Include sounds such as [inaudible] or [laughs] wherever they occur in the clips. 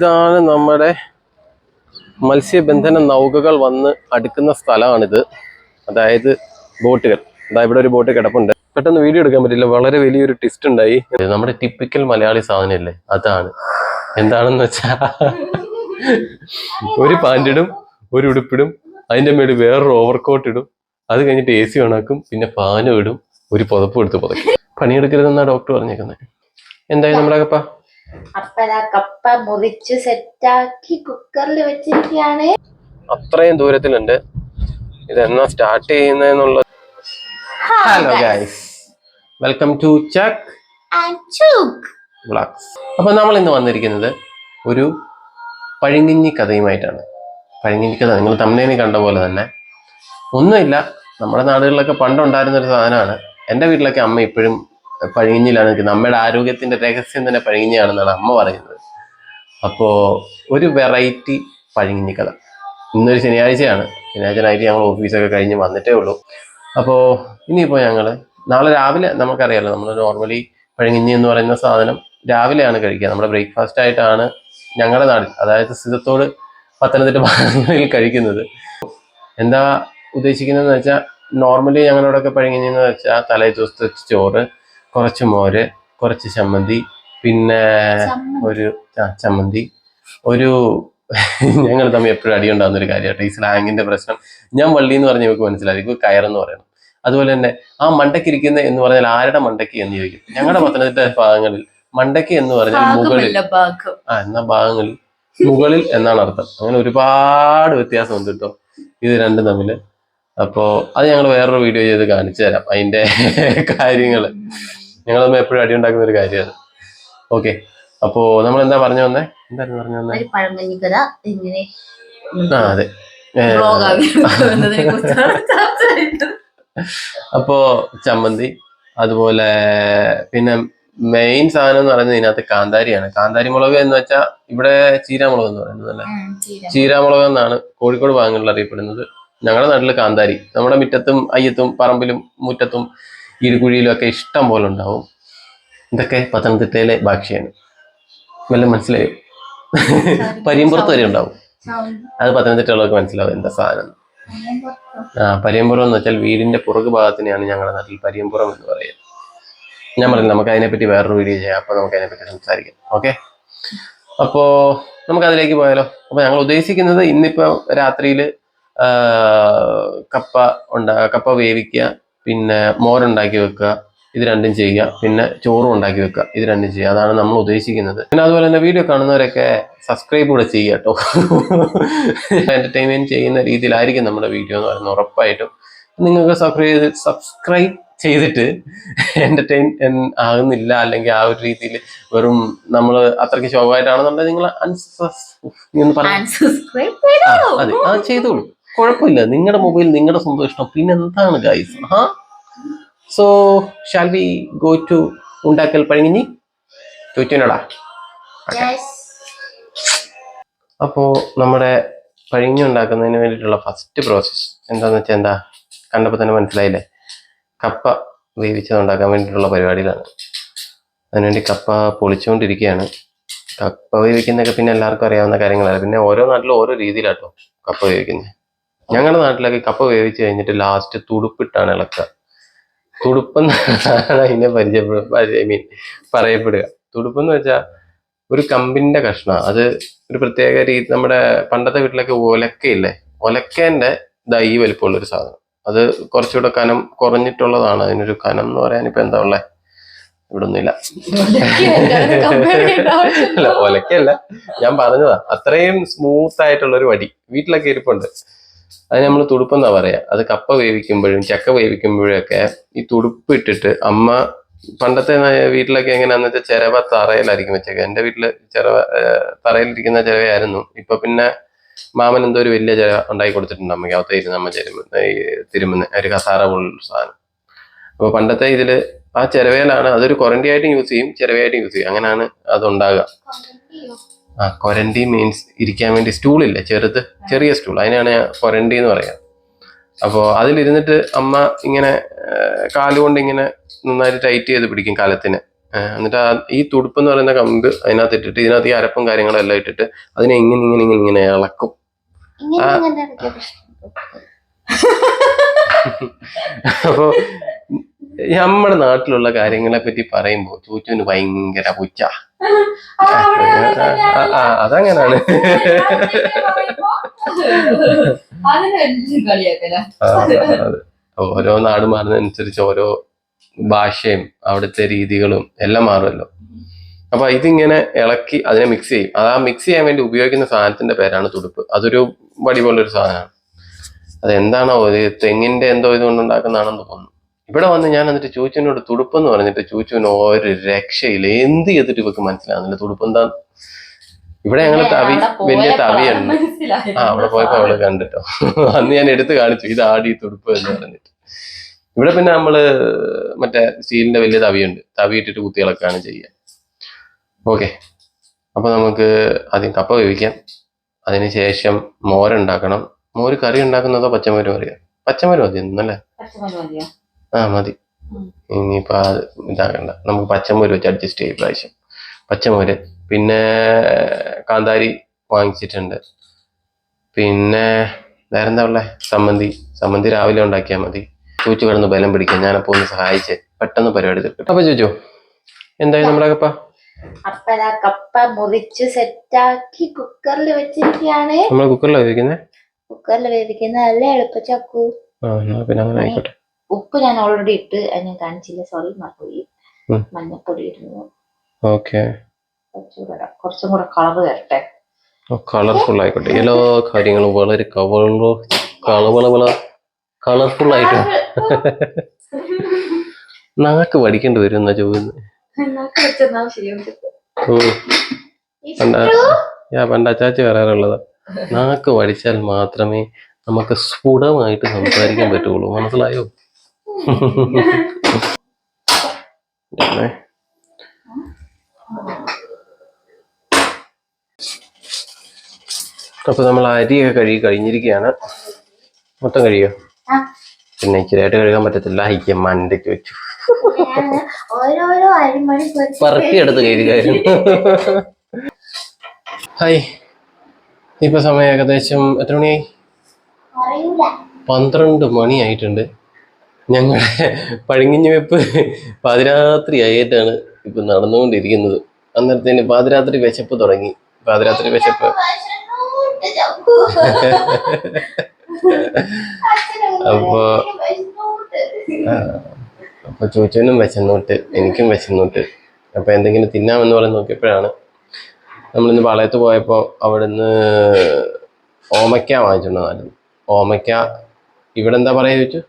ഇതാണ് നമ്മുടെ മത്സ്യബന്ധന നൗകകൾ വന്ന് അടുക്കുന്ന സ്ഥലമാണിത്. അതായത് ബോട്ടുകൾ. അതാ ഇവിടെ ഒരു ബോട്ട് കിടപ്പുണ്ട്. പെട്ടെന്ന് വീഡിയോ എടുക്കാൻ പറ്റില്ല. വളരെ വലിയൊരു ട്വിസ്റ്റ് ഉണ്ടായി. നമ്മുടെ ടിപ്പിക്കൽ മലയാളി സാധനമല്ലേ? അതാണ്. എന്താണെന്ന് വെച്ചാ ഒരു പാന്റിടും ഒരു ഉടുപ്പിടും അതിന്റെ മേളിൽ വേറൊരു ഓവർകോട്ട് ഇടും. അത് കഴിഞ്ഞിട്ട് എ സി ഓണാക്കും പിന്നെ ഫാനും ഇടും ഒരു പുതപ്പ് എടുത്ത് പുതക്കും പണിയെടുക്കരുതെന്നാ ഡോക്ടർ പറഞ്ഞേക്കുന്നത് എന്തായി നമ്മുടെ അപ്പഴാ കപ്പ മുറിച്ച് സെറ്റാക്കി കുക്കറിൽ വെച്ചിരിക്കുകയാണ് അത്രയും ദൂരത്തിലുണ്ട്. ഇത് എന്നാ സ്റ്റാർട്ട് ചെയ്യുന്നതെന്നുള്ളത് ഹലോ ഗൈസ് വെൽക്കം ടു ചക്ക് ബ്ലാക്സ് അപ്പൊ നമ്മൾ ഇന്ന് വന്നിരിക്കുന്നത് ഒരു പഴുങ്ങിഞ്ഞി കഥയുമായിട്ടാണ്. പഴുങ്ങിഞ്ഞി കഥ നിങ്ങൾ തമിഴിനെ കണ്ട പോലെ തന്നെ. ഒന്നുമില്ല നമ്മുടെ നാടുകളിലൊക്കെ പണ്ടുണ്ടായിരുന്ന ഒരു സാധനമാണ്. എന്റെ വീട്ടിലൊക്കെ അമ്മ ഇപ്പോഴും പഴുങ്ങിഞ്ഞിലാണ് നമ്മുടെ ആരോഗ്യത്തിന്റെ രഹസ്യം തന്നെ പഴിഞ്ഞാണെന്നാണ് അമ്മ പറയുന്നത്. അപ്പോൾ ഒരു വെറൈറ്റി പഴുങ്ങിഞ്ഞി കഥ. ഇന്നൊരു ശനിയാഴ്ചയാണ്. ശനിയാഴ്ച നൈറ്റ് ഞങ്ങൾ ഓഫീസൊക്കെ കഴിഞ്ഞ് വന്നിട്ടേ ഉള്ളൂ. അപ്പോൾ ഇനിയിപ്പോൾ ഞങ്ങൾ നാളെ രാവിലെ നമുക്കറിയാലോ നമ്മൾ നോർമലി പഴങ്ങിഞ്ഞി എന്ന് പറയുന്ന സാധനം രാവിലെയാണ് കഴിക്കുക. നമ്മുടെ ബ്രേക്ക്ഫാസ്റ്റ് ആയിട്ടാണ് ഞങ്ങളുടെ നാട്ടിൽ അതായത് സ്ഥിതത്തോട് പത്തനംതിട്ട ഭാഗങ്ങളിൽ കഴിക്കുന്നത്. എന്താ ഉദ്ദേശിക്കുന്നതെന്ന് വെച്ചാൽ നോർമലി ഞങ്ങളോടൊക്കെ പഴങ്ങിഞ്ഞി എന്ന് വെച്ചാൽ തലേ ദിവസത്തെ ചോറ് കുറച്ച് മോര് കുറച്ച് ചമ്മന്തി പിന്നെ ഒരു ചമ്മന്തി. ഒരു ഞങ്ങൾ തമ്മിൽ എപ്പോഴും അടി ഉണ്ടാകുന്ന ഒരു കാര്യമായിട്ട് ഈ സ്ലാങ്ങിന്റെ പ്രശ്നം. ഞാൻ വള്ളി എന്ന് പറഞ്ഞ ഇവർക്ക് മനസ്സിലായിരിക്കും കയറെന്ന് പറയണം. അതുപോലെ തന്നെ ആ മണ്ടക്കിരിക്കുന്ന എന്ന് പറഞ്ഞാൽ ആരുടെ മണ്ടക്കി എന്ന് ചോദിക്കും. ഞങ്ങളുടെ പത്തനംതിട്ട ഭാഗങ്ങളിൽ മണ്ടക്കി എന്ന് പറഞ്ഞാൽ മുകളിൽ. ആ എന്നാ ഭാഗങ്ങളിൽ. മുകളിൽ എന്നാണ് അർത്ഥം. അങ്ങനെ ഒരുപാട് വ്യത്യാസമുണ്ട് കേട്ടോ. ഇത് രണ്ടും തമ്മിൽ അപ്പോ അത് ഞങ്ങൾ വേറൊരു വീഡിയോ ചെയ്ത് കാണിച്ചു തരാം. അതിന്റെ കാര്യങ്ങൾ ഞങ്ങൾ തമ്മിൽ എപ്പോഴും അടി ഉണ്ടാക്കുന്ന ഒരു കാര്യമാണ്. ഓക്കെ അപ്പോ നമ്മൾ എന്താ പറഞ്ഞു വന്നേ? എന്തായിരുന്നു പറഞ്ഞു വന്നേ? ഒരു പഴങ്കഞ്ഞി കഥ ഇങ്ങനെ ആ അതെ. [laughs] അപ്പോ ചമ്മന്തി അതുപോലെ പിന്നെ മെയിൻ സാധനം എന്ന് പറയുന്നത് ഇതിനകത്ത് കാന്താരിയാണ്. കാന്താരി മുളക് എന്ന് വെച്ചാൽ ഇവിടെ ചീരാമുളക് എന്ന് പറയുന്നത് അല്ലേ. ചീരാമുളക്. എന്നാണ് കോഴിക്കോട് ഭാഗങ്ങളിൽ അറിയപ്പെടുന്നത്. ഞങ്ങളുടെ നാട്ടിൽ കാന്താരി. നമ്മുടെ മുറ്റത്തും അയ്യത്തും പറമ്പിലും മുറ്റത്തും ഇരുകുഴിയിലും ഒക്കെ ഇഷ്ടം പോലെ ഉണ്ടാവും. ഇതൊക്കെ പത്തനംതിട്ടയിലെ ഭാഷയാണ് വല്ല മനസ്സിലായോ. പരിയമ്പുറത്ത് വരെ ഉണ്ടാവും. അത് പത്തനംതിട്ടയുള്ളവർക്ക് മനസ്സിലാവും എന്താ സാധനം. ആ പരിയമ്പുറം എന്ന് വെച്ചാൽ വീടിന്റെ പുറകു ഭാഗത്തിനെയാണ് ഞങ്ങളുടെ നാട്ടിൽ പരിയമ്പുറം എന്ന് പറയുന്നത്. ഞാൻ പറഞ്ഞു നമുക്ക് അതിനെപ്പറ്റി വേറൊരു വീഡിയോ ചെയ്യാം. അപ്പൊ നമുക്ക് അതിനെപ്പറ്റി സംസാരിക്കാം. ഓക്കെ അപ്പോ നമുക്ക് അതിലേക്ക് പോയാലോ? അപ്പൊ ഞങ്ങൾ ഉദ്ദേശിക്കുന്നത് ഇന്നിപ്പോ രാത്രിയിൽ കപ്പ ഉണ്ടാ കപ്പ വേവിക്കുക പിന്നെ മോരുണ്ടാക്കി വെക്കുക ഇത് രണ്ടും ചെയ്യുക. പിന്നെ ചോറും ഉണ്ടാക്കി വെക്കുക ഇത് രണ്ടും ചെയ്യുക. അതാണ് നമ്മൾ ഉദ്ദേശിക്കുന്നത്. പിന്നെ അതുപോലെ തന്നെ വീഡിയോ കാണുന്നവരൊക്കെ സബ്സ്ക്രൈബ് കൂടെ ചെയ്യുക കേട്ടോ. എന്റർടൈൻമെന്റ് ചെയ്യുന്ന രീതിയിലായിരിക്കും നമ്മുടെ വീഡിയോ എന്ന് പറയുന്നത് ഉറപ്പായിട്ടും. നിങ്ങൾക്ക് സബ്സ്ക്രൈബ് ചെയ്ത് സബ്സ്ക്രൈബ് ചെയ്തിട്ട് എന്റർടൈൻ ആകുന്നില്ല അല്ലെങ്കിൽ ആ ഒരു രീതിയിൽ വെറും നമ്മൾ അത്രയ്ക്ക് ശോഭമായിട്ടാണെന്നുണ്ടെങ്കിൽ നിങ്ങൾ അൺസബ്സ്ക്രൈബ് അതെ. അത് ചെയ്തോളൂ. കുഴപ്പമില്ല. നിങ്ങളുടെ മൊബൈൽ നിങ്ങളുടെ സ്വന്തം ഇഷ്ടം. പിന്നെ എന്താണ് ഗൈസ് ഹാ? So shall we go to ഉണ്ടാക്കൽ പഴങ്ങിഞ്ഞി ചോദിച്ചോടാ. അപ്പോൾ നമ്മുടെ പഴങ്ങി ഉണ്ടാക്കുന്നതിന് വേണ്ടിയിട്ടുള്ള ഫസ്റ്റ് പ്രോസസ്സ് എന്താന്ന് വെച്ചാൽ എന്താ? കണ്ടപ്പോൾ തന്നെ മനസ്സിലായില്ലേ? കപ്പ വേവിച്ചത് ഉണ്ടാക്കാൻ വേണ്ടിയിട്ടുള്ള പരിപാടിയിലാണ്. അതിനുവേണ്ടി കപ്പ പൊളിച്ചുകൊണ്ടിരിക്കുകയാണ് കപ്പ വേവിക്കുന്നതൊക്കെ പിന്നെ എല്ലാവർക്കും അറിയാവുന്ന കാര്യങ്ങളാണ് പിന്നെ ഓരോ നാട്ടിലും ഓരോ രീതിയിലാട്ടോ കപ്പ വേവിക്കുന്നത് ഞങ്ങളുടെ നാട്ടിലൊക്കെ കപ്പ വേവിച്ച് കഴിഞ്ഞിട്ട് ലാസ്റ്റ് തുടുപ്പിട്ടാണ് ഇളക്കുക. തുടുപ്പെന്നാണ് അതിനെ പരിചയപ്പെടുക ഐ മീൻ പറയപ്പെടുക. തുടുപ്പെന്ന് വെച്ചാൽ ഒരു കമ്പിന്റെ കഷ്ണ. അത് ഒരു പ്രത്യേക രീതി നമ്മുടെ പണ്ടത്തെ വീട്ടിലൊക്കെ ഒലക്കയില്ലേ? ഒലക്കേന്റെ ദൈ വലിപ്പമുള്ളൊരു വലിപ്പമുള്ള ഒരു സാധനം. അത് കുറച്ചുകൂടെ കനം കുറഞ്ഞിട്ടുള്ളതാണ്. അതിനൊരു കനം എന്ന് പറയാൻ ഇപ്പൊ എന്താ ഉള്ളേ? ഇവിടെ ഒന്നുമില്ല അല്ല ഒലക്കയല്ല. ഞാൻ പറഞ്ഞതാ. അത്രയും സ്മൂത്ത് ആയിട്ടുള്ള ഒരു വടി. വീട്ടിലൊക്കെ ഇരിപ്പുണ്ട്. അത് നമ്മൾ തുടുപ്പെന്നാ പറയാ. അത് കപ്പ വേവിക്കുമ്പോഴും ചക്ക വേവിക്കുമ്പോഴും ഒക്കെ ഈ തുടുപ്പ് ഇട്ടിട്ട് അമ്മ പണ്ടത്തെ വീട്ടിലൊക്കെ എങ്ങനെയാന്ന് വെച്ചാൽ ചിരവ തറയിലായിരിക്കും വെച്ചേക്കുക എന്റെ വീട്ടിൽ ചിരവ തറയിലിരിക്കുന്ന ചിരവയായിരുന്നു. ഇപ്പൊ പിന്നെ മാമൻ എന്തോ ഒരു വലിയ ചിരവ ഉണ്ടാക്കി കൊടുത്തിട്ടുണ്ട് അമ്മയ്ക്ക്. അകത്ത് ഇരുന്ന് അമ്മ ചെരുമ്പ ഈ തിരുമുന്ന ഒരു കസാര പോലുള്ള സാധനം. അപ്പൊ പണ്ടത്തെ ഇതിൽ ആ ചിരവയിലാണ് അതൊരു ക്വാറന്റി ആയിട്ടും യൂസ് ചെയ്യും ചിരവയായിട്ടും യൂസ് ചെയ്യും. അങ്ങനെയാണ് അത് ഉണ്ടാകുക ആ കൊരണ്ടി മീൻസ് ഇരിക്കാൻ വേണ്ടി സ്റ്റൂളില്ലേ ചെറുത് ചെറിയ സ്റ്റൂൾ അതിനാണ് കൊരണ്ടി എന്ന് പറയാം. അപ്പോൾ അതിലിരുന്നിട്ട് അമ്മ ഇങ്ങനെ കാലുകൊണ്ട് ഇങ്ങനെ നന്നായിട്ട് ടൈറ്റ് ചെയ്ത് പിടിക്കും കാലത്തിന്. എന്നിട്ട് ഈ തുടുപ്പ് എന്ന് പറയുന്ന കമ്പ് അതിനകത്ത് ഇട്ടിട്ട് ഇതിനകത്ത് ഈ അരപ്പും കാര്യങ്ങളും എല്ലാം ഇട്ടിട്ട് അതിനെ ഇങ്ങനെ ഇങ്ങനെ ഇങ്ങനെ ഇങ്ങനെ ഇളക്കും. ഇങ്ങനെ [laughs] നമ്മുടെ നാട്ടിലുള്ള കാര്യങ്ങളെ പറ്റി പറയുമ്പോ ചൂച്ചുവിന് ഭയങ്കര പുച്ച. അതങ്ങനാണ്. ഓരോ നാട് മാറുന്നതനുസരിച്ച് ഓരോ ഭാഷയും അവിടുത്തെ രീതികളും എല്ലാം മാറുമല്ലോ. അപ്പൊ ഇതിങ്ങനെ ഇളക്കി അതിനെ മിക്സ് ചെയ്യും. അത് ആ മിക്സ് ചെയ്യാൻ വേണ്ടി ഉപയോഗിക്കുന്ന സാധനത്തിന്റെ പേരാണ് തുടുപ്പ്. അതൊരു വടി പോലൊരു സാധനമാണ്. അതെന്താണോ ഇത്? തെങ്ങിന്റെ എന്തോ ഇതുകൊണ്ട് ഉണ്ടാക്കുന്നതാണെന്ന് തോന്നുന്നു. ഇവിടെ വന്ന് ഞാൻ എന്നിട്ട് ചൂച്ചുവിനോട് തുടുപ്പെന്ന് പറഞ്ഞിട്ട് ചൂച്ചുവിന് ഒരു രക്ഷയില്ല. എന്ത് ചെയ്തിട്ട് ഇവക്ക് മനസ്സിലാകുന്നില്ല തുടുപ്പ് എന്താ? ഇവിടെ ഞങ്ങൾ തവി വലിയ തവിയുണ്ട് ആ അവിടെ പോയപ്പോ അവൾ കണ്ടിട്ടോ. അന്ന് ഞാൻ എടുത്തു കാണിച്ചു. ഇത് ആടി തുടുപ്പ് എന്ന് പറഞ്ഞിട്ട്. ഇവിടെ പിന്നെ നമ്മൾ മറ്റേ സ്റ്റീലിന്റെ വലിയ തവിയുണ്ട്. തവി ഇട്ടിട്ട് കുത്തികളൊക്കെയാണ് ചെയ്യുക ഓക്കെ. അപ്പൊ നമുക്ക് ആദ്യം കപ്പ വേവിക്കാം. അതിനുശേഷം മോരുണ്ടാക്കണം മോര് കറി ഉണ്ടാക്കുന്നതോ പച്ചമോര് അറിയാം പച്ചമോര് മതി എന്നല്ലേ ആ മതി. ഉം. ഇനിയിപ്പോ അത് ഇതാകണ്ട നമുക്ക് പച്ചമോര് വെച്ച് അഡ്ജസ്റ്റ് ചെയ്യും പ്രാവശ്യം പച്ചമോര്. പിന്നെ കാന്താരി വാങ്ങിച്ചിട്ടുണ്ട്. പിന്നെ വേറെന്താ ഉള്ളേ? സമ്മന്തി. സമ്മന്തി രാവിലെ ഉണ്ടാക്കിയാൽ മതി. ചൂച്ചു കിടന്ന് ബലം പിടിക്കാൻ ഞാനപ്പോ ഒന്ന് സഹായിച്ച്. പെട്ടെന്ന് പരിപാടി തീർക്കട്ടെ. അപ്പൊ ചോദിച്ചോ? എന്തായി നമ്മുടെ കപ്പ? അപ്പഴാ കപ്പ മുറിച്ച് സെറ്റാക്കി കുക്കറിൽ വെച്ചിരിക്കുകയാണ്. നമ്മൾ കുക്കറിലാണ് ഉപയോഗിക്കുന്നത് കുക്കറിൽ വേവിക്കുന്ന നല്ല എളുപ്പച്ചക്കു ആ എന്നാ പിന്നെ അങ്ങനെ ആയിക്കോട്ടെ. ഉപ്പ് ഞാൻ ഓൾറെഡി ഇട്ട് അത് ഞാൻ കാണിച്ചില്ല. സോറി മറന്നുപോയി. മഞ്ഞപ്പൊടി ഇടുന്നു. ഓക്കെ. കുറച്ചും കൂടെ കളർ വരട്ടെ. കളർഫുൾ ആയിക്കോട്ടെ. എല്ലാ കാര്യങ്ങളും വളരെ കവളോ കളവളവള കളർഫുൾ ആയിട്ട് നാക്ക് പഠിക്കേണ്ടി വരും എന്നാ ചോദിക്കുന്നത്? ഞാൻ പണ്ട് അച്ചാച്ചി പറയാറുള്ളതാ നാക്ക് പഠിച്ചാൽ മാത്രമേ നമുക്ക് സ്ഫുടമായിട്ട് സംസാരിക്കാൻ പറ്റുള്ളൂ. മനസ്സിലായോ? ഇതാണേ. അപ്പൊ നമ്മൾ അരിയൊക്കെ കഴുകി കഴിഞ്ഞിരിക്കുകയാണ്. മൊത്തം കഴിയോ. പിന്നെ ഇച്ചിരിയായിട്ട് കഴുകാൻ പറ്റത്തില്ല. അയ്യ മണ്ടയ്ക്ക് വെച്ചു. പറക്കിയെടുത്ത് കഴുകായിരുന്നു. ഹായ് ഇപ്പൊ സമയം ഏകദേശം എത്ര മണിയായി? പന്ത്രണ്ട് മണിയായിട്ടുണ്ട്. ഞങ്ങളുടെ [laughs] പഴുങ്ങിഞ്ഞ് വെപ്പ് പാതിരാത്രി ആയിട്ടാണ് ഇപ്പം നടന്നുകൊണ്ടിരിക്കുന്നത്. അന്നേരത്തേന് പാതിരാത്രി വിശപ്പ് തുടങ്ങി. പാതിരാത്രി വിശപ്പ്. അപ്പോ അപ്പൊ ചോച്ചനും വിശന്നോട്ട് എനിക്കും വിശന്നോട്ട്. അപ്പൊ എന്തെങ്കിലും തിന്നാമെന്ന് പറഞ്ഞ് നോക്കിയപ്പോഴാണ് നമ്മളിന്ന് പാളയത്ത് പോയപ്പോൾ അവിടുന്ന് ഓമയ്ക്ക വാങ്ങിച്ചിട്ടുണ്ടായിരുന്നു ഓമയ്ക്ക ഇവിടെ എന്താ പറയാ ചോദിച്ചു?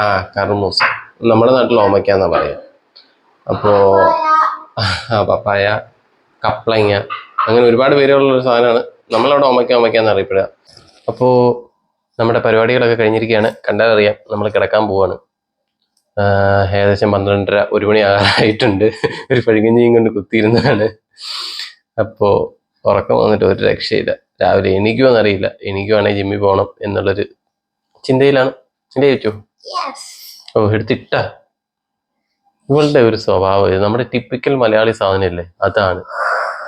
ആ കറുമൂസ. നമ്മുടെ നാട്ടിൽ ഓമയ്ക്ക എന്നാ പറയാ അപ്പോ പപ്പായ, ആ പപ്പായ കപ്ലങ്ങ അങ്ങനെ ഒരുപാട് പേരുള്ള ഒരു സാധനമാണ്. നമ്മളവിടെ ഓമയ്ക്ക ഓമയ്ക്ക അറിയപ്പെടുക. അപ്പോ നമ്മുടെ പരിപാടികളൊക്കെ കഴിഞ്ഞിരിക്കുകയാണ്. കണ്ടാൽ അറിയാം നമ്മൾ കിടക്കാൻ പോവാണ്. ഏകദേശം പന്ത്രണ്ടര ഒരു മണി ആകാറായിട്ടുണ്ട് ഒരു പഴുകഞ്ഞിയും കൊണ്ട് കുത്തിയിരുന്നതാണ്. അപ്പോൾ ഉറക്കം വന്നിട്ട് ഒരു രക്ഷയില്ല. രാവിലെ എണീക്കുമോ അറിയില്ല എണീക്കുവാണെങ്കിൽ ജിമ്മിൽ പോകണം എന്നുള്ളൊരു ചിന്തയിലാണ്. ചിന്ത ചോദിച്ചു. ഓ എടുത്തിട്ട. ഇവളുടെ ഒരു സ്വഭാവം ഇത്. നമ്മുടെ ടിപ്പിക്കൽ മലയാളി സാധനമല്ലേ അതാണ്.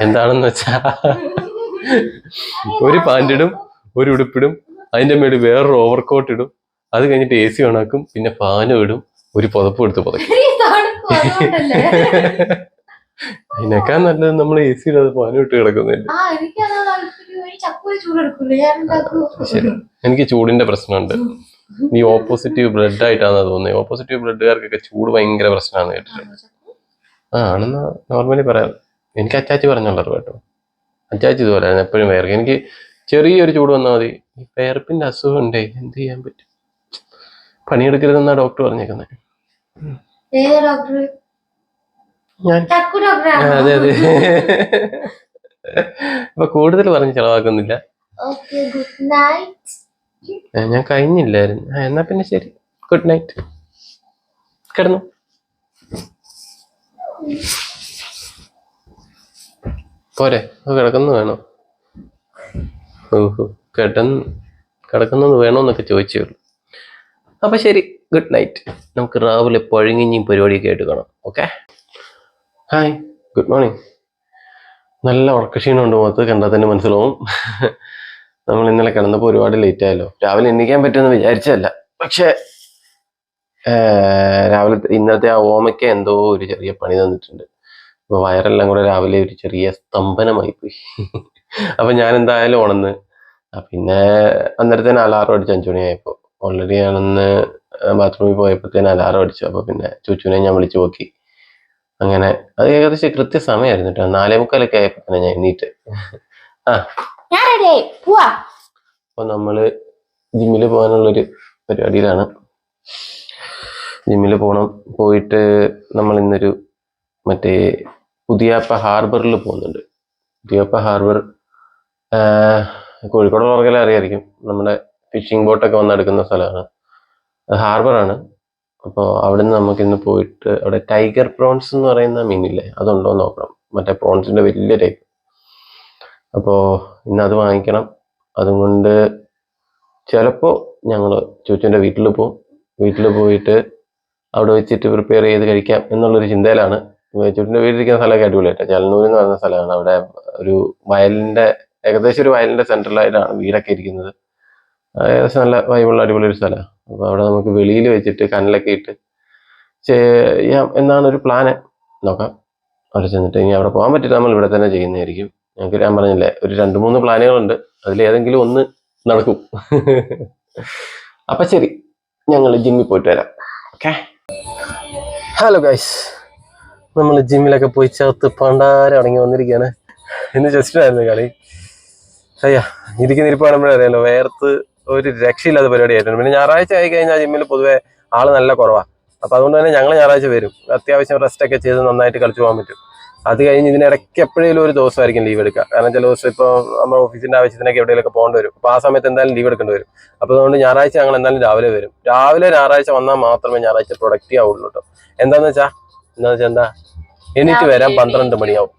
എന്താണെന്ന് വെച്ചാ [laughs] ഒരു പാന്റിടും ഒരു ഉടുപ്പിടും അതിന്റെ മേളിൽ വേറൊരു ഓവർകോട്ട് ഇടും. അത് കഴിഞ്ഞിട്ട് എ സി ഓണാക്കും. പിന്നെ ഫാനും ഇടും. ഒരു പുതപ്പ് എടുത്ത് പുതയ്ക്കും. [laughs] അതുകൊണ്ടല്ലേ? [laughs] അതിനേക്കാൾ നല്ലത് നമ്മൾ എ സി ഇടാതെ ഫാനും ഇട്ട് കിടക്കുന്നില്ല എനിക്ക് ചൂടിന്റെ പ്രശ്നമുണ്ട്. നീ ഓപ്പോസിറ്റീവ് ബ്ലഡ് ആയിട്ടാണ് തോന്നുന്നത് ഓപ്പോസിറ്റീവ് ബ്ലഡുകാർക്കൊക്കെ ചൂട് ഭയങ്കര പ്രശ്നമാണ് കേട്ടിട്ടുണ്ട്. ആ ആണെന്ന് നോർമലി പറയാം. എനിക്ക് അച്ചാച്ചി പറഞ്ഞുള്ളത് കേട്ടോ. അച്ചാച്ചി ഇതുപോലെ എപ്പോഴും വേർക്കും. എനിക്ക് ചെറിയൊരു ചൂട് വന്നാൽ മതി. ഈ വേർപ്പിന്റെ അസുഖം ഉണ്ടേ എന്ത് ചെയ്യാൻ പറ്റും? പണിയെടുക്കരുതെന്നാ ഡോക്ടർ പറഞ്ഞേക്കുന്നത് ഞാൻ അതെ അതെ. അപ്പൊ കൂടുതൽ പറഞ്ഞ് ചെലവാക്കുന്നില്ല. ഓക്കെ ഗുഡ് നൈറ്റ് ഞാൻ കഴിഞ്ഞില്ലായിരുന്നു. ആ, എന്നാ പിന്നെ ശരി. ഗുഡ് നൈറ്റ് കിടന്നു. പോരെ കിടക്കുന്നു വേണോ? ഓഹോ കിടന്ന് കിടക്കുന്നത് വേണോന്നൊക്കെ ചോദിച്ചേ ഉള്ളൂ. അപ്പൊ ശരി ഗുഡ് നൈറ്റ് നമുക്ക് രാവിലെ പഴുങ്ങിഞ്ഞും പരിപാടിയൊക്കെ ആയിട്ട് കാണാം ഓക്കെ ഹായ് ഗുഡ് മോർണിംഗ് നല്ല ഉറക്കക്ഷീണമുണ്ട് മുഖത്ത് കണ്ടാൽ തന്നെ മനസ്സിലാവും. [laughs] നമ്മൾ ഇന്നലെ കിടന്നപ്പോൾ ഒരുപാട് ലേറ്റ് ആയല്ലോ. രാവിലെ എണ്ണിക്കാൻ പറ്റുമെന്ന് വിചാരിച്ചല്ല പക്ഷേ രാവിലെ ഇന്നത്തെ ആ ഓമയ്ക്ക് എന്തോ ഒരു ചെറിയ പണി തന്നിട്ടുണ്ട്. അപ്പോൾ വയറെല്ലാം കൂടെ രാവിലെ ഒരു ചെറിയ സ്തംഭനമായി പോയി. അപ്പം ഞാൻ എന്തായാലും ഉണന്ന് ആ, പിന്നെ അന്നേരത്തേന് അലാറം അടിച്ചു അഞ്ചു മണിയായപ്പോൾ ഓൾറെഡി ഞാനൊന്ന് ബാത്റൂമിൽ പോയപ്പോഴത്തേന് അലാറം അടിച്ചു. അപ്പോൾ പിന്നെ ചുച്ചുനെ ഞാൻ വിളിച്ചു നോക്കി. അങ്ങനെ അത് ഏകദേശം കൃത്യസമയമായിരുന്നു കേട്ടോ. നാലേ മുക്കാലൊക്കെ ആയപ്പോൾ തന്നെ ഞാൻ എണീറ്റ്. ഞാൻ പോവാ. അപ്പോൾ നമ്മൾ ജിമ്മിൽ പോകാനുള്ളൊരു പരിപാടിയിലാണ്. ജിമ്മിൽ പോകണം പോയിട്ട് നമ്മൾ ഇന്നൊരു മറ്റേ പുതിയാപ്പ ഹാർബറിൽ പോകുന്നുണ്ട്. പുതിയാപ്പ ഹാർബർ കോഴിക്കോട് പുറകെ അറിയായിരിക്കും. നമ്മുടെ ഫിഷിംഗ് ബോട്ടൊക്കെ വന്നെടുക്കുന്ന സ്ഥലമാണ്. ഹാർബറാണ് അപ്പോൾ അവിടെ നിന്ന് നമുക്ക് ഇന്ന് പോയിട്ട് അവിടെ ടൈഗർ പ്രോൺസ് എന്ന് പറയുന്ന മീനില്ലേ അതുണ്ടോ നോക്കണം. മറ്റേ പ്രോൺസിന്റെ വലിയ ടൈപ്പ് അപ്പോൾ ഇന്ന് അത് വാങ്ങിക്കണം. അതുകൊണ്ട് ചിലപ്പോൾ ഞങ്ങൾ ചോച്ചന്റെ വീട്ടിൽ പോവും. വീട്ടിൽ പോയിട്ട് അവിടെ വെച്ചിട്ട് പ്രിപ്പയർ ചെയ്ത് കഴിക്കാം എന്നുള്ളൊരു ചിന്തയിലാണ്. ചൂട്ടിന്റെ വീട്ടിലിരിക്കുന്ന സ്ഥലമൊക്കെ അടിപൊളിയായിട്ട്. ചലനൂർ എന്ന് പറയുന്ന സ്ഥലമാണ്. അവിടെ ഒരു വയലിന്റെ ഏകദേശം ഒരു വയലിന്റെ സെൻട്രലായിട്ടാണ് വീടൊക്കെ ഇരിക്കുന്നത്. ഏകദേശം നല്ല വൈബുള്ള അടിപൊളി ഒരു സ്ഥലമാണ് അപ്പോൾ അവിടെ നമുക്ക് വെളിയിൽ വെച്ചിട്ട് കനലൊക്കെ ഇട്ട് ചെയ്യാം എന്നാണ് ഒരു പ്ലാന് നോക്കാം. അവിടെ ചെന്നിട്ട് ഇനി അവിടെ പോകാൻ പറ്റില്ല. നമ്മൾ ഇവിടെ തന്നെ ചെയ്യുന്നതായിരിക്കും. ഞങ്ങൾക്ക് ഞാൻ പറഞ്ഞില്ലേ ഒരു രണ്ട് മൂന്ന് പ്ലാനുകളുണ്ട്. അതിൽ ഏതെങ്കിലും ഒന്ന് നടക്കും. അപ്പം ശരി ഞങ്ങൾ ജിമ്മിൽ പോയിട്ട് വരാം. ഓക്കെ ഹലോ ഗൈസ് നമ്മൾ ജിമ്മിലൊക്കെ പോയി ചേർത്ത് പണ്ടാരം അടങ്ങി വന്നിരിക്കുകയാണ് ഇന്ന് ജസ്റ്റ് കളി. അയ്യാ ഇരിക്കുന്ന ഇരിപ്പ് കാണുമ്പോഴേ അറിയാലോ. വേർത്ത് ഒരു രക്ഷയില്ലാത്ത പരിപാടിയായിരുന്നു പിന്നെ ഞായറാഴ്ച ആയി കഴിഞ്ഞാൽ ജിമ്മിൽ പൊതുവേ ആൾ നല്ല കുറവാണ് അപ്പൊ അതുകൊണ്ട് തന്നെ ഞങ്ങൾ ഞായറാഴ്ച വരും. അത്യാവശ്യം റെസ്റ്റ് ഒക്കെ ചെയ്ത് നന്നായിട്ട് കളിച്ചു പോകാൻ പറ്റും. അത് കഴിഞ്ഞ് ഇതിനിടയ്ക്ക് എപ്പോഴേലും ഒരു ദിവസമായിരിക്കും ലീവ് എടുക്കുക. കാരണം ചില ദിവസം ഇപ്പോൾ നമ്മൾ ഓഫീസിന്റെ ആവശ്യത്തിനൊക്കെ എവിടെയെങ്കിലൊക്കെ പോകേണ്ടി വരും. അപ്പോൾ ആ സമയത്ത് എന്തായാലും ലീവ് എടുക്കേണ്ടി വരും. അപ്പോൾ അതുകൊണ്ട് ഞായറാഴ്ച ഞങ്ങൾ എന്തായാലും രാവിലെ വരും. രാവിലെ ഞായറാഴ്ച വന്നാൽ മാത്രമേ ഞായറാഴ്ച പ്രൊഡക്റ്റീവ് ആവുള്ളൂ കേട്ടോ. എന്താന്ന് വെച്ചാ? എന്താന്ന് വെച്ചാൽ എന്താ? എണീറ്റ് വരാൻ പന്ത്രണ്ട് മണിയാവും.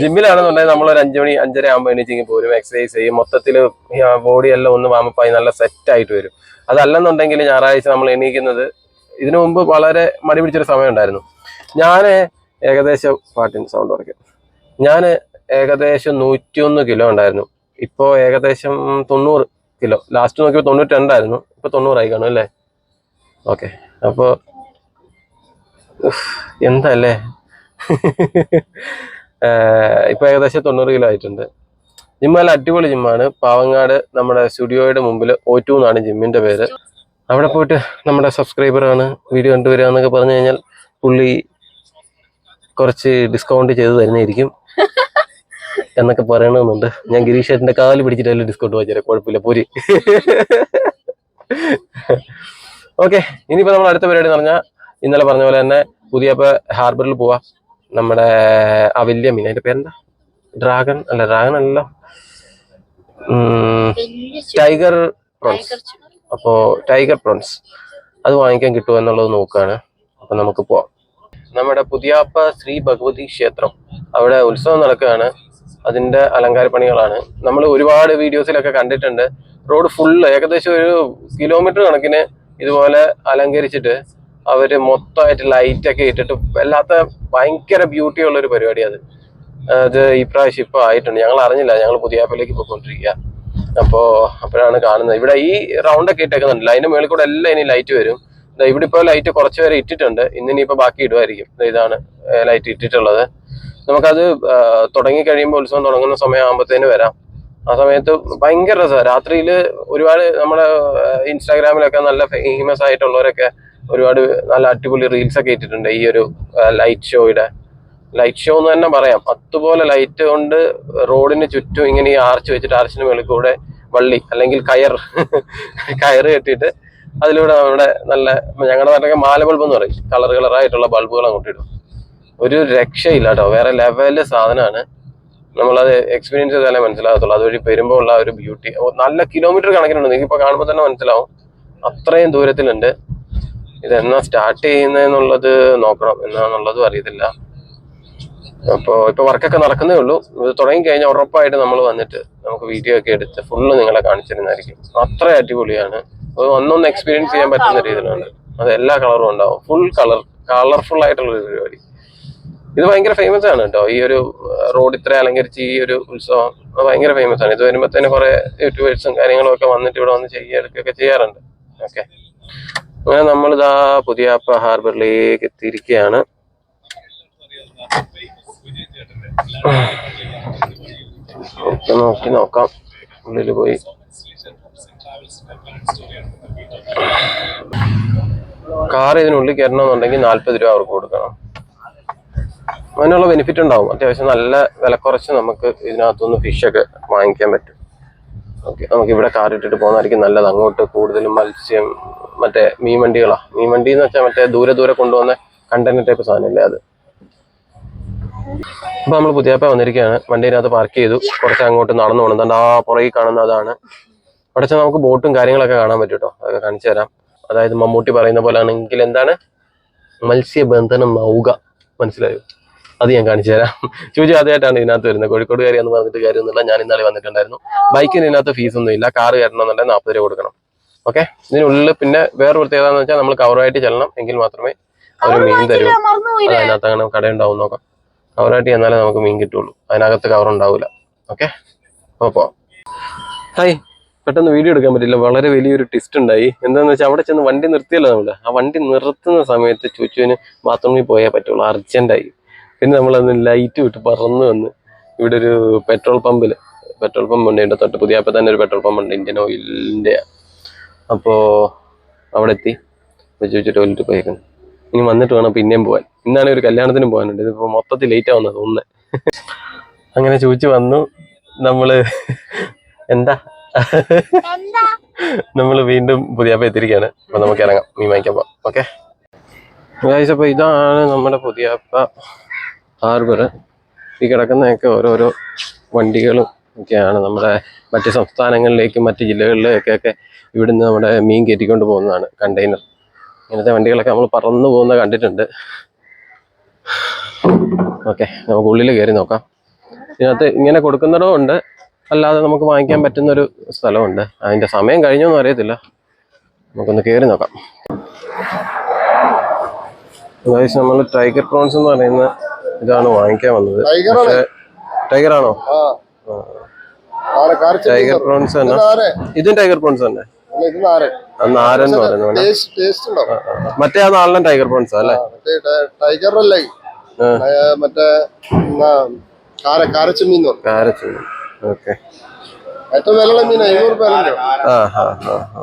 ജിമ്മിലാണെന്നുണ്ടെങ്കിൽ നമ്മൾ ഒരു അഞ്ചു മണി അഞ്ചര ആകുമ്പോൾ എണീച്ചെങ്കിൽ പോരും. എക്സസൈസ് ചെയ്യും. മൊത്തത്തിൽ ബോഡി എല്ലാം ഒന്ന് വാമപ്പായി നല്ല സെറ്റ് ആയിട്ട് വരും. അതല്ലെന്നുണ്ടെങ്കിൽ ഞായറാഴ്ച നമ്മൾ എണീക്കുന്നത് ഇതിനു മുമ്പ് വളരെ മടി പിടിച്ചൊരു സമയം ഉണ്ടായിരുന്നു. ഞാൻ ഏകദേശം പാട്ടിന് സൗണ്ട് കുറയ്ക്കും. ഞാൻ ഏകദേശം നൂറ്റിയൊന്ന് കിലോ ഉണ്ടായിരുന്നു. ഇപ്പോൾ ഏകദേശം തൊണ്ണൂറ് കിലോ. ലാസ്റ്റ് നോക്കിയപ്പോൾ തൊണ്ണൂറ്റി രണ്ടായിരുന്നു ഇപ്പോൾ തൊണ്ണൂറായി കാണും അല്ലേ? ഓക്കെ അപ്പോൾ എന്തല്ലേ? [laughs] ഇപ്പോൾ ഇപ്പൊ ഏകദേശം തൊണ്ണൂറ് കിലോ ആയിട്ടുണ്ട്. ജിമ്മ് അടിപൊളി ജിമ്മാണ് പാവങ്ങാട് നമ്മുടെ സ്റ്റുഡിയോയുടെ മുമ്പിൽ ഒ ടു എന്നാണ് ജിമ്മിന്റെ പേര്. അവിടെ പോയിട്ട് നമ്മുടെ സബ്സ്ക്രൈബറാണ് വീഡിയോ കണ്ടുവരിക എന്നൊക്കെ പറഞ്ഞു കഴിഞ്ഞാൽ പുള്ളി കുറച്ച് ഡിസ്കൗണ്ട് ചെയ്ത് തരുന്നതായിരിക്കും [laughs] എന്നൊക്കെ പറയണമെന്നുണ്ട്. ഞാൻ ഗിരീഷ് ഏട്ടന്റെ കാൽ പിടിച്ചിട്ടല്ലേ ഡിസ്കൗണ്ട് വാങ്ങിച്ചാൽ കുഴപ്പമില്ല പോരി. ഓക്കെ [laughs] ഇനിയിപ്പോ നമ്മൾ അടുത്ത പരിപാടി എന്ന് പറഞ്ഞാൽ ഇന്നലെ പറഞ്ഞ പോലെ തന്നെ പുതിയ ഹാർബറിൽ പോവാ. നമ്മുടെ ആ വലിയ മീൻ അതിന്റെ പേരെന്താ? ഡ്രാഗൺ അല്ല ഡ്രാഗൺ അല്ല. Tiger prawns. അപ്പോ ടൈഗർ പ്രോൺസ്. അത് വാങ്ങിക്കാൻ കിട്ടുമോ എന്നുള്ളത് നോക്കുകയാണ് അപ്പൊ നമുക്ക് പോവാം. നമ്മുടെ പുതിയാപ്പ ശ്രീ ഭഗവതി ക്ഷേത്രം. അവിടെ ഉത്സവം നടക്കുകയാണ്. അതിന്റെ അലങ്കാര പണികളാണ് നമ്മൾ ഒരുപാട് വീഡിയോസിലൊക്കെ കണ്ടിട്ടുണ്ട്. റോഡ് ഫുള്ള് ഏകദേശം ഒരു കിലോമീറ്റർ കണക്കിന് ഇതുപോലെ അലങ്കരിച്ചിട്ട് അവർ മൊത്തമായിട്ട് ലൈറ്റ് ഒക്കെ ഇട്ടിട്ട് വല്ലാത്ത ഭയങ്കര ബ്യൂട്ടി ഉള്ള ഒരു പരിപാടി അത് അത് ഈ പ്രാവശ്യം ഇപ്പൊ ആയിട്ടുണ്ട്. ഞങ്ങൾ അറിഞ്ഞില്ല. ഞങ്ങൾ പുതിയാപ്പിലേക്ക് പോയിക്കൊണ്ടിരിക്കുക. അപ്പോ അപ്പോഴാണ് കാണുന്നത്. ഇവിടെ ഈ റൗണ്ട് ഒക്കെ ഇട്ടേക്കുന്നുണ്ടല്ലോ അതിന്റെ മുകളിൽ കൂടെ എല്ലാം ഇനി ലൈറ്റ് വരും. ഇവിടെ ഇപ്പോൾ ലൈറ്റ് കുറച്ച് പേരെ ഇട്ടിട്ടുണ്ട്. ഇന്നിനിയിപ്പോ ബാക്കി ഇടുമായിരിക്കും ഇതാണ് ലൈറ്റ് ഇട്ടിട്ടുള്ളത്. നമുക്കത് തുടങ്ങി കഴിയുമ്പോൾ ഉത്സവം തുടങ്ങുന്ന സമയമാകുമ്പോഴത്തേന് വരാം. ആ സമയത്ത് ഭയങ്കര രസമാണ് രാത്രിയിൽ ഒരുപാട് നമ്മുടെ ഇൻസ്റ്റാഗ്രാമിലൊക്കെ നല്ല ഫേമസ് ആയിട്ടുള്ളവരൊക്കെ ഒരുപാട് നല്ല അടിപൊളി റീൽസ് ഒക്കെ ഇട്ടിട്ടുണ്ട് ഈ ഒരു ലൈറ്റ് ഷോയുടെ ലൈറ്റ് ഷോ എന്ന് തന്നെ പറയാം. അതുപോലെ ലൈറ്റ് കൊണ്ട് റോഡിന് ചുറ്റും ഇങ്ങനെ ഈ ആർച്ച് വെച്ചിട്ട് ആർച്ചിന് മേളിൽ കൂടെ വള്ളി അല്ലെങ്കിൽ കയർ കയറ് കെട്ടിയിട്ട് അതിലൂടെ അവിടെ നല്ല ഞങ്ങളുടെ നാട്ടിലൊക്കെ മാല ബൾബ് എന്ന് പറയും. കളർ കളറായിട്ടുള്ള ബൾബുകൾ അങ്ങോട്ട് ഇടും. ഒരു രക്ഷയില്ല കേട്ടോ. വേറെ ലെവലിൽ സാധനമാണ് നമ്മളത് എക്സ്പീരിയൻസ് ചെയ്താലേ മനസ്സിലാകത്തുള്ളൂ. അതുവഴി വരുമ്പോൾ ഉള്ള ഒരു ബ്യൂട്ടി നല്ല കിലോമീറ്റർ കണക്കിനുണ്ട്. നിങ്ങൾക്ക് ഇപ്പോൾ കാണുമ്പോൾ തന്നെ മനസ്സിലാവും. അത്രയും ദൂരത്തിലുണ്ട്. ഇത് എന്നാ സ്റ്റാർട്ട് ചെയ്യുന്നതെന്നുള്ളത് നോക്കണം. എന്നാന്നുള്ളതും അറിയത്തില്ല. അപ്പോൾ ഇപ്പൊ വർക്കൊക്കെ നടക്കുന്നേ ഉള്ളൂ. ഇത് തുടങ്ങി കഴിഞ്ഞാൽ ഉറപ്പായിട്ട് നമ്മൾ വന്നിട്ട് നമുക്ക് വീഡിയോ ഒക്കെ എടുത്ത് ഫുള്ള് നിങ്ങളെ കാണിച്ചിരുന്നായിരിക്കും അത്ര അടിപൊളിയാണ്. ഒന്നൊന്ന് എക്സ്പീരിയൻസ് ചെയ്യാൻ പറ്റുന്ന രീതിയിലാണ്. അത് എല്ലാ കളറും ഉണ്ടാവും. ഫുൾ കളർ കളർഫുൾ ആയിട്ടുള്ള ഒരു പരിപാടി. ഇത് ഭയങ്കര ഫേമസ് ആണ് കേട്ടോ ഈ ഒരു റോഡ് ഇത്ര അലങ്കരിച്ച് ഈ ഒരു ഉത്സവം ഭയങ്കര ഫേമസ് ആണ്. ഇത് വരുമ്പോഴത്തേന് കുറെ യൂട്യൂബേഴ്സും കാര്യങ്ങളും ഒക്കെ വന്നിട്ട് ഇവിടെ വന്ന് ചെയ്യുകയൊക്കെ ചെയ്യാറുണ്ട്. ഓക്കെ. അങ്ങനെ നമ്മളിതാ പുതിയാപ്പ ഹാർബറിലേക്ക് എത്തിയിരിക്കുകയാണ് നോക്കി നോക്കാം. ഉള്ളിൽ പോയി. കാർ ഇതിനുള്ളിൽ കയറണമെന്നുണ്ടെങ്കിൽ നാല്പത് രൂപ അവർക്ക് കൊടുക്കണം. അതിനുള്ള ബെനിഫിറ്റ് ഉണ്ടാവും. അത്യാവശ്യം നല്ല വില കുറച്ച് നമുക്ക് ഇതിനകത്തുനിന്ന് ഫിഷൊക്കെ വാങ്ങിക്കാൻ പറ്റും. ഓക്കെ നമുക്ക് ഇവിടെ കാർ ഇട്ടിട്ട് പോകുന്നതായിരിക്കും നല്ലത്. അങ്ങോട്ട് കൂടുതലും മത്സ്യം മറ്റേ മീൻ വണ്ടികളാ. മീൻ വണ്ടി എന്ന് വെച്ചാൽ മറ്റേ ദൂരെ ദൂരെ കൊണ്ടുവന്ന കണ്ടെയ്നർ ടൈപ്പ് സാധനമില്ലേ അത്? അപ്പൊ നമ്മൾ പുതിയപ്പ വന്നിരിക്കുകയാണ്. വണ്ടിയിനകത്ത് പാർക്ക് ചെയ്തു. കുറച്ച് അങ്ങോട്ട് നടന്നു പോകണം ആ പുറകിൽ കാണുന്ന അതാണ് അവിടെ നമുക്ക് ബോട്ടും കാര്യങ്ങളൊക്കെ കാണാൻ പറ്റും കേട്ടോ അതൊക്കെ കാണിച്ചു തരാം. അതായത് മമ്മൂട്ടി പറയുന്ന പോലെ ആണെങ്കിൽ എന്താണ്? മത്സ്യബന്ധനം നൗക മനസ്സിലായോ? അത് ഞാൻ കാണിച്ചു തരാം. ചോദിച്ചു ആദ്യമായിട്ടാണ് ഇതിനകത്ത് വരുന്നത്. കോഴിക്കോട് എന്ന് പറഞ്ഞിട്ട് കാര്യമൊന്നുമില്ല ഞാൻ ഇന്നലെ വന്നിട്ടുണ്ടായിരുന്നു. ബൈക്കിന് ഇതിനകത്ത് ഫീസൊന്നും ഇല്ല. കാറ് കയറണമെന്നുണ്ടെങ്കിൽ നാൽപ്പത് രൂപ കൊടുക്കണം. ഓക്കെ? ഇതിനുള്ളിൽ പിന്നെ വേറെ പ്രത്യേകത എന്ന് വെച്ചാൽ നമ്മൾ കവറായിട്ട് ചെല്ലണം. എങ്കിൽ മാത്രമേ അവർ മീൻ തരൂ. അതിനകത്ത് അങ്ങനെ കടയുണ്ടാവും നോക്കാം. കവറായിട്ട് ചെന്നാലേ നമുക്ക് മീൻ കിട്ടുള്ളൂ. അതിനകത്ത് കവർ ഉണ്ടാവില്ല ഓക്കെ അപ്പോൾ ഹായ് പെട്ടെന്ന് വീഡിയോ എടുക്കാൻ പറ്റില്ല. വളരെ വലിയൊരു ട്വിസ്റ്റ് ഉണ്ടായി. എന്താണെന്ന് വെച്ചാൽ അവിടെ ചെന്ന് വണ്ടി നിർത്തിയല്ലോ നമ്മൾ ആ വണ്ടി നിർത്തുന്ന സമയത്ത് ചുച്ചുവിന് ബാത്റൂമിൽ പോയേ പറ്റുള്ളൂ. അർജന്റായി പിന്നെ നമ്മളന്ന് ലൈറ്റ് വിട്ട് പറന്ന് വന്ന് ഇവിടെ ഒരു പെട്രോൾ പമ്പിൽ പെട്രോൾ പമ്പ് ഉണ്ട് എന്റെ തൊട്ട് പുതിയ തന്നെ ഒരു പെട്രോൾ പമ്പ് ഉണ്ട് ഇന്ത്യൻ ഓയിലിന്റെ അപ്പോൾ അവിടെ എത്തി ചോദിച്ചു ടോയ്ലറ്റ് പോയേക്കുന്നു. ഇനി വന്നിട്ട് വേണം പിന്നെയും പോകാൻ ഇന്നാണ് ഒരു കല്യാണത്തിന് പോകാനുണ്ട്. ഇതിപ്പോൾ മൊത്തത്തിൽ ലേറ്റ് ആവുന്നത് ഒന്ന് [laughs] അങ്ങനെ ചോദിച്ചു വന്നു. എന്താ എന്താ നമ്മൾ വീണ്ടും പുതിയപ്പ എത്തിരിക്കുകയാണ് അപ്പൊ നമുക്ക് ഇറങ്ങാം. മീൻ വാങ്ങിക്കാൻ പോവാം. ഓക്കെ? അപ്പൊ ഇതാണ് നമ്മുടെ പുതിയപ്പ ഹാർബർ ഈ കിടക്കുന്നതൊക്കെ ഓരോരോ വണ്ടികളും ഒക്കെയാണ് നമ്മുടെ മറ്റ് സംസ്ഥാനങ്ങളിലേക്കും മറ്റ് ജില്ലകളിലേക്കൊക്കെ ഇവിടുന്ന് നമ്മുടെ മീൻ കയറ്റിക്കൊണ്ട് പോകുന്നതാണ് കണ്ടെയ്നർ ഇങ്ങനത്തെ വണ്ടികളൊക്കെ നമ്മൾ പറന്നു പോകുന്ന കണ്ടിട്ടുണ്ട്. ഓക്കെ നമുക്ക് ഉള്ളിൽ കയറി നോക്കാം. ഇതിനകത്ത് ഇങ്ങനെ കൊടുക്കുന്നിടവും ഉണ്ട്. അല്ലാതെ നമുക്ക് വാങ്ങിക്കാൻ പറ്റുന്ന ഒരു സ്ഥലമുണ്ട്. അതിന്റെ സമയം കഴിഞ്ഞോന്നും അറിയത്തില്ല. നമുക്കൊന്ന് കയറി നോക്കാം. നമ്മൾ ടൈഗർ പ്രോൺസ് എന്ന് പറയുന്ന ഇതാണ് വാങ്ങിക്കാൻ വന്നത്. ടൈഗർ പക്ഷേ ടൈഗർ ആണോ? ടൈഗർ പ്രോൺസ് തന്നെ. ഇതും ടൈഗർ പ്രോൺസ് തന്നെ. അല്ല ഇത് നാരെ നാരൻ എന്ന് പറയുന്നത് മറ്റേ ആ നാളിലും ടൈഗർ പ്രോൺസ് അല്ലേ? ടൈഗർ അല്ലേ? മറ്റേ എന്നാ, കാര ഓക്കെ. ഏറ്റവും വിലയുള്ള രൂപ ആ ഹാ ഹാ ഹാ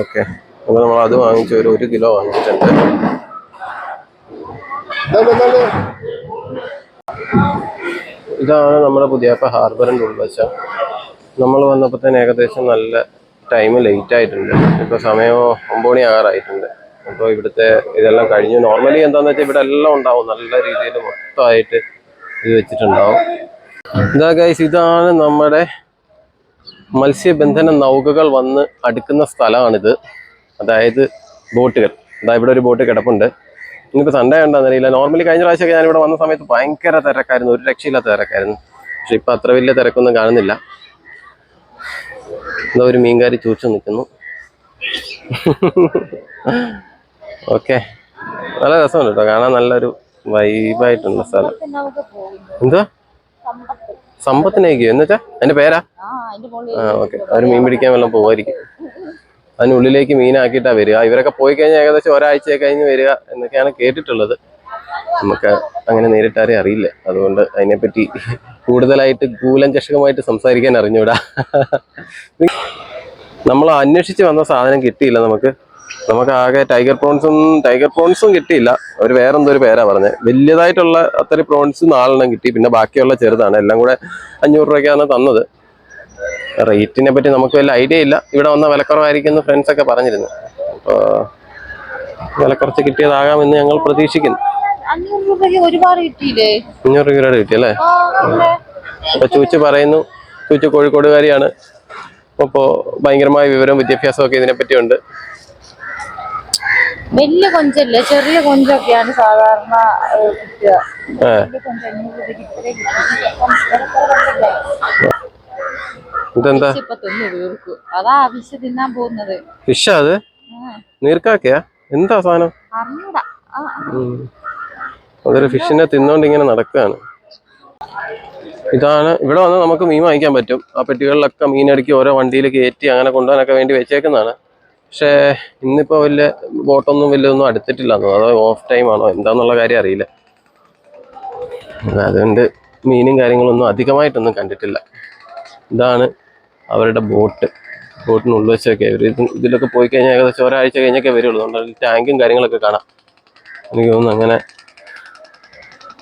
ഓക്കെ. അപ്പോൾ നമ്മൾ അത് വാങ്ങിച്ചു ഒരു ഒരു കിലോ വാങ്ങിച്ചിട്ടുണ്ട്. ഇതാണ് നമ്മുടെ പുതിയപ്പ ഹാർബറിന്റെ ഉൾവശ. നമ്മൾ വന്നപ്പോൾ തന്നെ ഏകദേശം നല്ല ടൈം ലേറ്റ് ആയിട്ടുണ്ട്. ഇപ്പോൾ സമയം ഒമ്പത് മണി ആറായിട്ടുണ്ട്. അപ്പോൾ ഇവിടുത്തെ ഇതെല്ലാം കഴിഞ്ഞു. നോർമലി എന്താണെന്ന് വെച്ചാൽ ഇവിടെ എല്ലാം ഉണ്ടാവും. നല്ല രീതിയിൽ മൊത്തമായിട്ട് ഇത് വെച്ചിട്ടുണ്ടാവും. ഇതാ ഗൈസ് ഇതാണ് നമ്മുടെ മത്സ്യബന്ധന നൗകകൾ വന്ന് അടുക്കുന്ന സ്ഥലമാണിത്. അതായത് ബോട്ടുകൾ. അതായത് ഇവിടെ ഒരു ബോട്ട് കിടപ്പുണ്ട്. ഇന്നിപ്പോൾ സൺഡേ ഉണ്ടോന്ന് അറിയില്ല. നോർമലി കഴിഞ്ഞ പ്രാവശ്യമൊക്കെ ഞാനിവിടെ വന്ന സമയത്ത് ഭയങ്കര തിരക്കായിരുന്നു. ഒരു രക്ഷയില്ലാത്ത തിരക്കായിരുന്നു. പക്ഷെ ഇപ്പം അത്ര വലിയ തിരക്കൊന്നും കാണുന്നില്ല. എന്താ ഒരു മീൻകാരി ചൂച്ചു നിൽക്കുന്നു. ഓക്കെ നല്ല രസമുണ്ട് കേട്ടോ കാണാൻ നല്ലൊരു വൈബായിട്ടുള്ള സ്ഥലം. സമ്പത്ത് സമ്പത്തിനേക്കോ. എന്നുവെച്ചാ അതിന്റെ പേരാ? ആ ഓക്കെ. അവർ മീൻ പിടിക്കാൻ വല്ലതും പോവായിരിക്കും. അതിനുള്ളിലേക്ക് മീനാക്കിയിട്ടാ വരിക. ഇവരൊക്കെ പോയി കഴിഞ്ഞാൽ ഏകദേശം ഒരാഴ്ച കഴിഞ്ഞ് വരിക എന്നൊക്കെയാണ് കേട്ടിട്ടുള്ളത്. നമുക്ക് അങ്ങനെ നേരിട്ടാരെ അറിയില്ല. അതുകൊണ്ട് അതിനെപ്പറ്റി കൂടുതലായിട്ട് കൂലഞ്ചഷകമായിട്ട് സംസാരിക്കാൻ അറിഞ്ഞൂടാ. നമ്മൾ അന്വേഷിച്ച് വന്ന സാധനം കിട്ടിയില്ല നമുക്ക്. നമുക്ക് ആകെ ടൈഗർ പ്രോൺസും ടൈഗർ പ്രോൺസും കിട്ടിയില്ല. ഒരു വേറെന്തോ ഒരു പേരാ പറഞ്ഞത് വലിയതായിട്ടുള്ള അത്ര പ്രോൺസ് നാലെണ്ണം കിട്ടി. പിന്നെ ബാക്കിയുള്ള ചെറുതാണ്. എല്ലാം കൂടെ അഞ്ഞൂറ് രൂപയ്ക്കാണ് തന്നത്. റേറ്റിനെ പറ്റി നമുക്ക് വല്ല ഐഡിയ ഇല്ല. ഇവിടെ വന്ന വിലക്കുറവായിരിക്കും എന്ന് ഫ്രണ്ട്സ് ഒക്കെ പറഞ്ഞിരുന്നു. അപ്പോൾ വിലക്കുറച്ച് കിട്ടിയതാകാമെന്ന് ഞങ്ങൾ പ്രതീക്ഷിക്കുന്നു. അഞ്ഞൂറ് രൂപയ്ക്ക് ഒരുപാട് കിട്ടിയില്ലേ? അഞ്ഞൂറ് രൂപയുടെ കിട്ടി അല്ലേ? ആ അല്ലേ? അപ്പൊ ചൂച്ച് പറയുന്നു. ചൂച്ച് കോഴിക്കോടുകാരിയാണ്. അപ്പോൾ ഭയങ്കരമായ വിവരവും വിദ്യാഭ്യാസവും ഒക്കെ ഇതിനെപ്പറ്റി ഉണ്ട് വലിയ കൊഞ്ചല്ല? ചെറിയ കൊഞ്ചൊക്കെയാണ് സാധാരണ കിട്ടുക? ഇതെന്താ? അതാ ഫിഷ് തിന്നാൻ പോകുന്നത്. ഫിഷാ അത്? നീർക്കാക്കയാ? എന്താ സാധനം. അതൊരു ഫിഷിനെ തിന്നോണ്ട് ഇങ്ങനെ നടക്കുകയാണ് ഇതാണ് ഇവിടെ വന്ന് നമുക്ക് മീൻ വാങ്ങിക്കാൻ പറ്റും. ആ പെട്ടികളിലൊക്കെ മീനടുക്കി ഓരോ വണ്ടിയിൽ കയറ്റി അങ്ങനെ കൊണ്ടുപോകാനൊക്കെ വേണ്ടി വെച്ചേക്കുന്നതാണ്. പക്ഷേ ഇന്നിപ്പോൾ വലിയ ബോട്ടൊന്നും വലിയൊന്നും അടുത്തിട്ടില്ല. അതോ ഓഫ് ടൈം ആണോ? എന്താന്നുള്ള കാര്യം അറിയില്ല. അതുകൊണ്ട് മീനും കാര്യങ്ങളൊന്നും അധികമായിട്ടൊന്നും കണ്ടിട്ടില്ല. ഇതാണ് അവരുടെ ബോട്ട്. ബോട്ടിനുള്ളിൽ വെച്ചൊക്കെ ഇവർ ഇത് ഇതിലൊക്കെ പോയി കഴിഞ്ഞാൽ ഏകദേശം ഒരാഴ്ച കഴിഞ്ഞൊക്കെ വരുള്ളൂ. അതുകൊണ്ട് ടാങ്കും കാര്യങ്ങളൊക്കെ കാണാം. എനിക്ക് തോന്നുന്നു അങ്ങനെ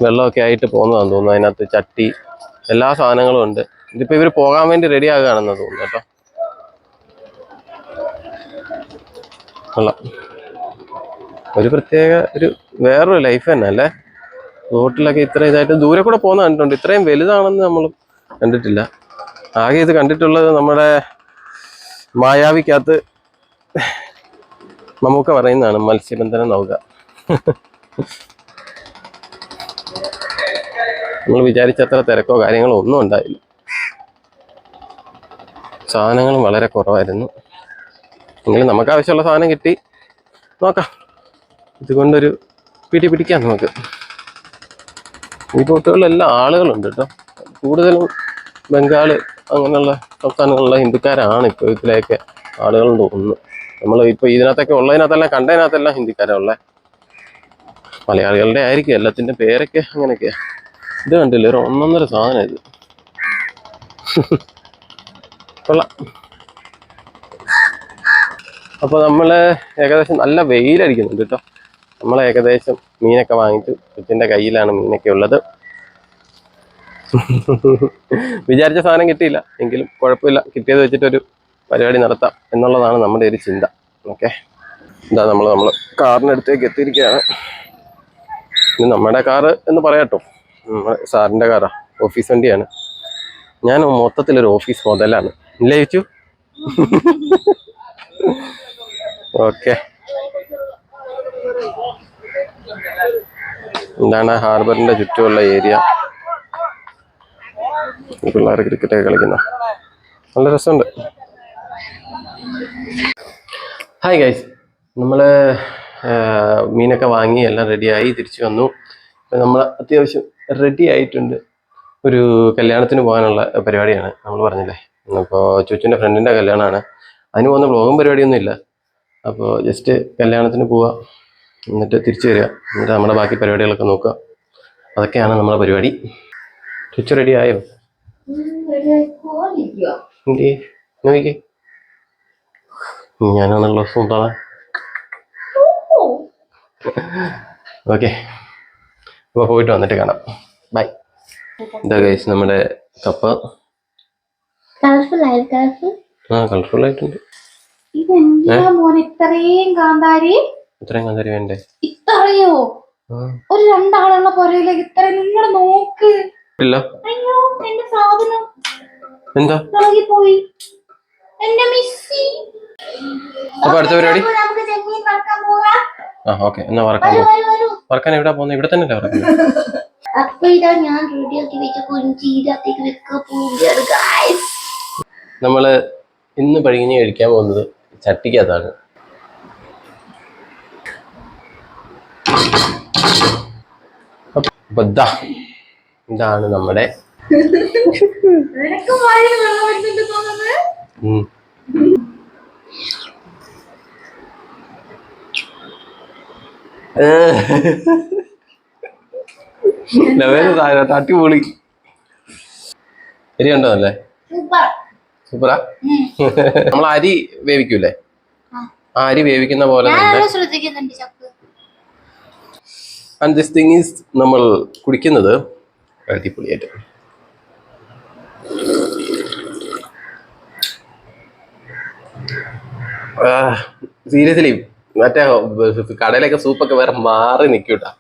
വെള്ളമൊക്കെ ആയിട്ട് പോകുന്നതാണെന്ന് തോന്നുന്നു. അതിനകത്ത് ചട്ടി എല്ലാ സാധനങ്ങളും ഉണ്ട്. ഇതിപ്പോൾ ഇവർ പോകാൻ വേണ്ടി റെഡി ആകുകയാണെന്ന് തോന്നുന്നു കേട്ടോ. കൊള്ളാം. ഒരു പ്രത്യേക ഒരു വേറൊരു ലൈഫ് തന്നെ അല്ലേ? ബോട്ടിലൊക്കെ ഇത്ര ഇതായിട്ട് ദൂരെ കൂടെ പോകുന്ന കണ്ടിട്ടുണ്ട്. ഇത്രയും വലുതാണെന്ന് നമ്മൾ കണ്ടിട്ടില്ല. ആകെ ഇത് കണ്ടിട്ടുള്ളത് നമ്മുടെ മായാവിക്കകത്ത് നമുക്ക് പറയുന്നതാണ് മത്സ്യബന്ധന നൗക. നമ്മൾ വിചാരിച്ചത്ര തിരക്കോ കാര്യങ്ങളോ ഒന്നും ഉണ്ടായില്ല. സാധനങ്ങളും വളരെ കുറവായിരുന്നു. എങ്കിലും നമുക്ക് ആവശ്യമുള്ള സാധനം കിട്ടി. നോക്കാം. ഇതുകൊണ്ടൊരു പിടി പിടിക്കാം നമുക്ക്. ഈ ബോട്ടുകളിലെല്ലാം ആളുകളുണ്ട് കേട്ടോ. കൂടുതലും ബംഗാൾ അങ്ങനെയുള്ള സംസ്ഥാനങ്ങളിലുള്ള ഹിന്ദുക്കാരാണ് ഇപ്പോൾ ഇതിലേക്ക് ആളുകളെന്ന് തോന്നുന്നു നമ്മൾ ഇപ്പോൾ ഇതിനകത്തൊക്കെ ഉള്ളതിനകത്തെല്ലാം കണ്ടതിനകത്തെല്ലാം ഹിന്ദിക്കാരാണ് ഉള്ളത് മലയാളികളുടെ ആയിരിക്കും എല്ലാത്തിന്റെ പേരൊക്കെ അങ്ങനെയൊക്കെയാ. ഇത് കണ്ടില്ല? ഒരു ഒന്നൊന്നര സാധനം ഇത്. [laughs] കൊള്ളാം. അപ്പൊ നമ്മൾ ഏകദേശം നല്ല വെയിലടിക്കുന്നുണ്ട് കേട്ടോ. നമ്മൾ ഏകദേശം മീനൊക്കെ വാങ്ങിച്ചു കൊച്ചിന്റെ കയ്യിലാണ് മീനൊക്കെ ഉള്ളത്. വിചാരിച്ച സാധനം കിട്ടിയില്ല. എങ്കിലും കുഴപ്പമില്ല. കിട്ടിയത് വെച്ചിട്ടൊരു പരിപാടി നടത്താം എന്നുള്ളതാണ് നമ്മുടെ ഒരു ചിന്ത. ഓക്കെ. എന്താ നമ്മൾ നമ്മൾ കാറിനടുത്തേക്ക് എത്തിയിരിക്കുകയാണ്. ഇത് നമ്മുടെ കാറ് എന്ന് പറയാട്ടോ. സാറിന്റെ കാറാ. ഓഫീസ് വണ്ടിയാണ്. ഞാൻ മൊത്തത്തിലൊരു ഓഫീസ് മുതലാണ് ഇല്ലേ ചോദിച്ചു ഓക്കെ. എന്താണ് ഹാർബറിന്റെ ചുറ്റുമുള്ള ഏരിയ? പിള്ളേർ ക്രിക്കറ്റ് ഒക്കെ കളിക്കുന്ന? നല്ല രസമുണ്ട്. ഹായ് ഗൈസ് നമ്മൾ മീനൊക്കെ വാങ്ങി എല്ലാം റെഡിയായി തിരിച്ചു വന്നു. നമ്മൾ അത്യാവശ്യം റെഡി ആയിട്ടുണ്ട്. ഒരു കല്യാണത്തിന് പോകാനുള്ള പരിപാടിയാണ്. നമ്മൾ പറഞ്ഞില്ലേ? അപ്പോൾ ചുച്ചിന്റെ ഫ്രണ്ടിന്റെ കല്യാണമാണ്. അതിന് പോകുന്ന ബ്ലോഗും പരിപാടിയൊന്നും ഇല്ല. അപ്പോൾ ജസ്റ്റ് കല്യാണത്തിന് പോവുക എന്നിട്ട് തിരിച്ചു വരിക. എന്നിട്ട് നമ്മുടെ ബാക്കി പരിപാടികളൊക്കെ നോക്കുക. അതൊക്കെയാണ് നമ്മുടെ പരിപാടി. ട്വിച്ച് റെഡി ആയോ? എന്തി നോക്കിക്കേ ഞാനാണല്ലോ സുന്ദരൻ ഓക്കെ അപ്പോൾ പോയിട്ട് വന്നിട്ട് കാണാം. ബൈ ഇതാ കഴിച്ച് നമ്മുടെ കപ്പ്. കളർഫുൾ ആയിരുന്നു കളർഫുൾ ആ കളർഫുൾ ആയിട്ടുണ്ട്. ഇത് എന്തിനാ മോനെ? ഇത്രയും കാന്താരി? ഇത്രയും കന്തരി വേണ്ടേ? ഇത്രയോ? ആ. ഒരു രണ്ടാളുള്ള പുറയിലേക്ക് ഇത്ര നിങ്ങൾ നോക്ക്. ഇല്ല. അയ്യോ എന്റെ സാധനം എന്താ? പോയി എന്റെ മിസ്സി. അപ്പൊ അടുത്ത പരിപാടി? അപ്പൊ നമുക്ക് ചെമ്മീൻ വറക്കാൻ പോവാ. ആ ഓക്കെ എന്നാ വറക്കാൻ വരൂ പോ വരൂ വരൂ. വറക്കാൻ എവിടെ പോകുന്നത് ഇവിടെ തന്നെ വറക്കുന്നത് അപ്പൊ ഇതാ ഞാൻ റെഡിയാക്കി വെച്ച കൊഞ്ചി ഇതിനകത്തേക്ക് വെക്കാൻ പോവുകയാണ് നമ്മൾ ഇന്ന് പഴുകിഞ്ഞ് കഴിക്കാൻ പോകുന്നത് ചട്ടിക്കകത്താണ്. അപ്പൊ ദാ ഇതാണ് നമ്മുടെ താഴെ തട്ടിപൊളി ശരിയുണ്ടോ അല്ലേ സൂപ്പർ. സൂപ്പറാ. നമ്മൾ അരി വേവിക്കൂലേ? ആ. അരി വേവിക്കുന്ന പോലെ ആൻഡ് ദിസ് തിങ് ഈസ് നമ്മൾ കുടിക്കുന്നത് അടിപൊളിയായിട്ട്. സീരിയസ്ലി മറ്റേ കടയിലൊക്കെ സൂപ്പൊക്കെ വേറെ മാറി നിൽക്കൂട്ടാ